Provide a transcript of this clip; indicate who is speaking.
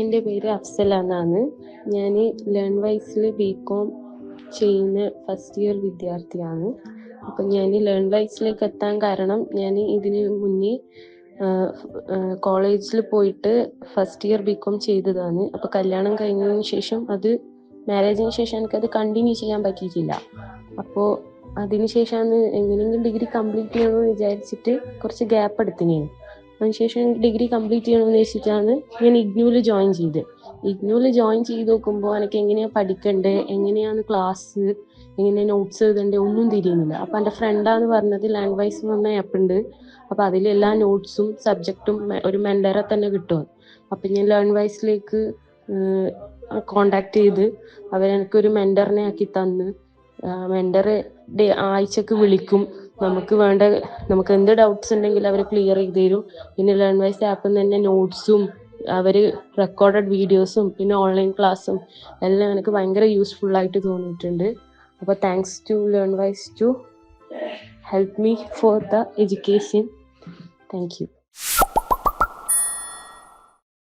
Speaker 1: എന്റെ പേര് അഫ്സല എന്നാണ്. ഞാൻ ലേൺ വൈസിൽ ബി കോം ചെയ്യുന്ന ഫസ്റ്റ് ഇയർ വിദ്യാർത്ഥിയാണ്. അപ്പം ഞാൻ ലേൺ വൈസിലേക്ക് എത്താൻ കാരണം ഞാൻ ഇതിന് മുന്നേ കോളേജിൽ പോയിട്ട് ഫസ്റ്റ് ഇയർ ബി കോം ചെയ്തതാണ്. അപ്പോൾ കല്യാണം കഴിഞ്ഞതിന് ശേഷം അത് മാരേജിന് ശേഷം എനിക്കത് കണ്ടിന്യൂ ചെയ്യാൻ പറ്റിയിട്ടില്ല. അപ്പോൾ അതിനുശേഷമാണ് എങ്ങനെയെങ്കിലും ഡിഗ്രി കംപ്ലീറ്റ് ചെയ്യണമെന്ന് വിചാരിച്ചിട്ട് കുറച്ച് ഗ്യാപ്പ് എടുത്തിനു. അതിനുശേഷം ഡിഗ്രി കംപ്ലീറ്റ് ചെയ്യണമെന്ന് വെച്ചിട്ടാണ് ഞാൻ ഇഗ്നൂവിൽ ജോയിൻ ചെയ്തത്. ഇഗ്നൂവിൽ ജോയിൻ ചെയ്ത് നോക്കുമ്പോൾ എനിക്ക് എങ്ങനെയാണ് പഠിക്കേണ്ടത് എങ്ങനെയാണ് ക്ലാസ് എങ്ങനെ നോട്ട്സ് എഴുതേണ്ടത് ഒന്നും തിരിയുന്നില്ല. അപ്പം എന്റെ ഫ്രണ്ടാന്ന് പറഞ്ഞത് ലാൻഡ് വൈസ് എന്ന് പറഞ്ഞ ആപ്പ് ഉണ്ട്. അപ്പം അതിൽ എല്ലാ നോട്ട്സും സബ്ജക്റ്റും ഒരു മെൻഡറെ തന്നെ കിട്ടും. അപ്പം ഞാൻ ലേൺ വൈസിലേക്ക് കോണ്ടാക്ട് ചെയ്ത് അവരെനിക്കൊരു മെൻഡറിനെ ആക്കി തന്ന്. മെൻഡർ ആഴ്ചക്ക് വിളിക്കും. നമുക്ക് വേണ്ട നമുക്ക് എന്ത് ഡൗട്ട്സ് ഉണ്ടെങ്കിൽ അവർ ക്ലിയർ ചെയ്ത് തരും. പിന്നെ ലേൺ വൈസ് ആപ്പിൽ നിന്ന് തന്നെ നോട്ട്സും അവർ റെക്കോർഡഡ് വീഡിയോസും പിന്നെ ഓൺലൈൻ ക്ലാസ്സും എല്ലാം എനിക്ക് ഭയങ്കര യൂസ്ഫുൾ ആയിട്ട് തോന്നിയിട്ടുണ്ട്. അപ്പോൾ thanks to learn wise to help me for the education thank you